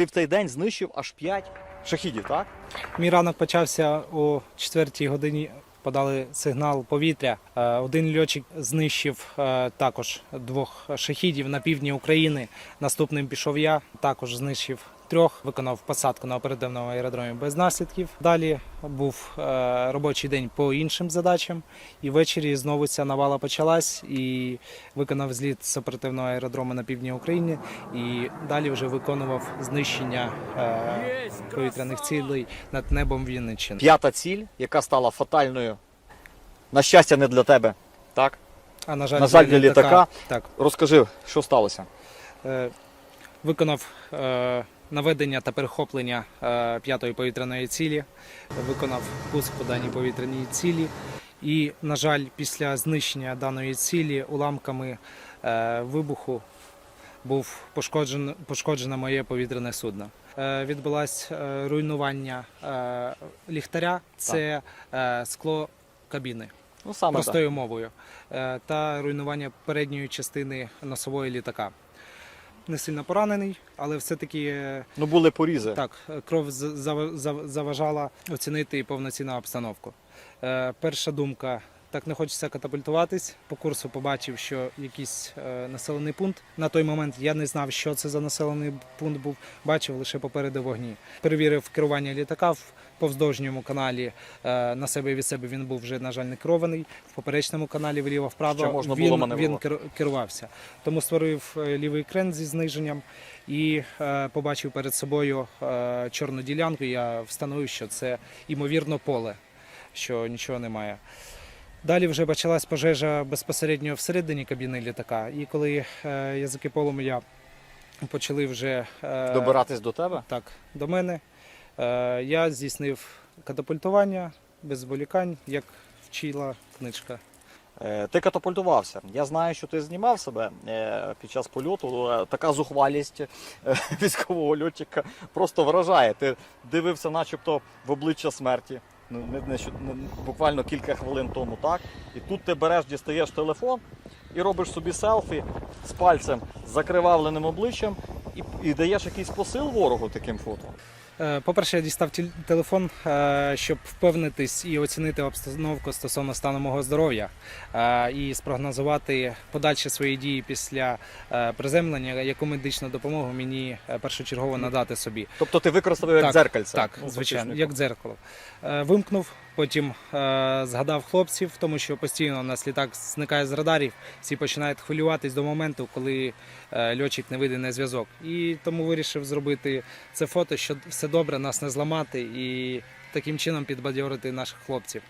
ти в цей день знищив аж 5 шахідів, так? Мій ранок почався о 4 годині. Подали сигнал повітря. Е, Один льотчик знищив е, також двох шахідів на півдні України. Наступним пішов я. Також знищив трьох, виконав посадку на оперативному аеродромі без наслідків. Далі був е, робочий день по іншим задачам. І ввечері знову ця навала почалась і виконав зліт з оперативного аеродрому на півдні України. І далі вже виконував знищення е, повітряних цілей над небом Вінниччини. П'ята ціль, яка стала фатальною. На щастя, не для тебе. Так? А на жаль, На жаль, для літака. Так, Розкажи, що сталося? е, виконав е, наведення та перехоплення е, п'ятої повітряної цілі, виконав пуск по даній повітряній цілі. І, на жаль, після знищення даної цілі уламками е, вибуху був пошкоджен, пошкоджене моє повітряне судно. Е, відбулось руйнування ліхтаря, це скло кабіни. Ну саме так. простою мовою, Е, та руйнування передньої частини носової літака. Не сильно поранений, але все-таки е, Ну були порізи. так, е, кров зав- зав- заважала оцінити повноцінну обстановку. Е, Перша думка. Так не хочеться катапультуватись. По курсу побачив, що якийсь е, населений пункт. На той момент я не знав, що це за населений пункт був. Бачив лише попереду вогні. Перевірив керування літака в повздовжньому каналі. е, на себе і від себе він був вже, на жаль, не керований. В поперечному каналі вліво-вправо він, він керувався. Тому створив е, лівий крен зі зниженням і е, побачив перед собою чорну ділянку. Я встановив, що це ймовірно поле, що нічого немає. Далі вже почалась пожежа безпосередньо всередині кабіни літака. І коли язики полум'я почали вже Добиратись до тебе? так, до мене, я здійснив катапультування без зволікань, як вчила книжка. Е, Ти катапультувався. Я знаю, що ти знімав себе е, під час польоту. Е, Така зухвалість е, військового льотчика просто вражає. Ти дивився, начебто, в обличчя смерті. Ну, буквально кілька хвилин тому, так? І тут ти береш, дістаєш телефон і робиш собі селфі з пальцем закривавленим обличчям і, і даєш якийсь посил ворогу таким фото. Е, По-перше, я дістав телефон, е, щоб впевнитись і оцінити обстановку стосовно стану мого здоров'я е, і спрогнозувати подальші свої дії після приземлення, яку медичну допомогу мені першочергово надати собі. Тобто ти використав як Так, дзеркальце. Так, звичайно, як дзеркало. Вимкнув, потім е, згадав хлопців, тому що постійно у нас літак зникає з радарів, всі починають хвилюватись до моменту, коли е, льотчик не вийде на зв'язок. І тому вирішив зробити це фото, що все добре, нас не зламати і таким чином підбадьорити наших хлопців.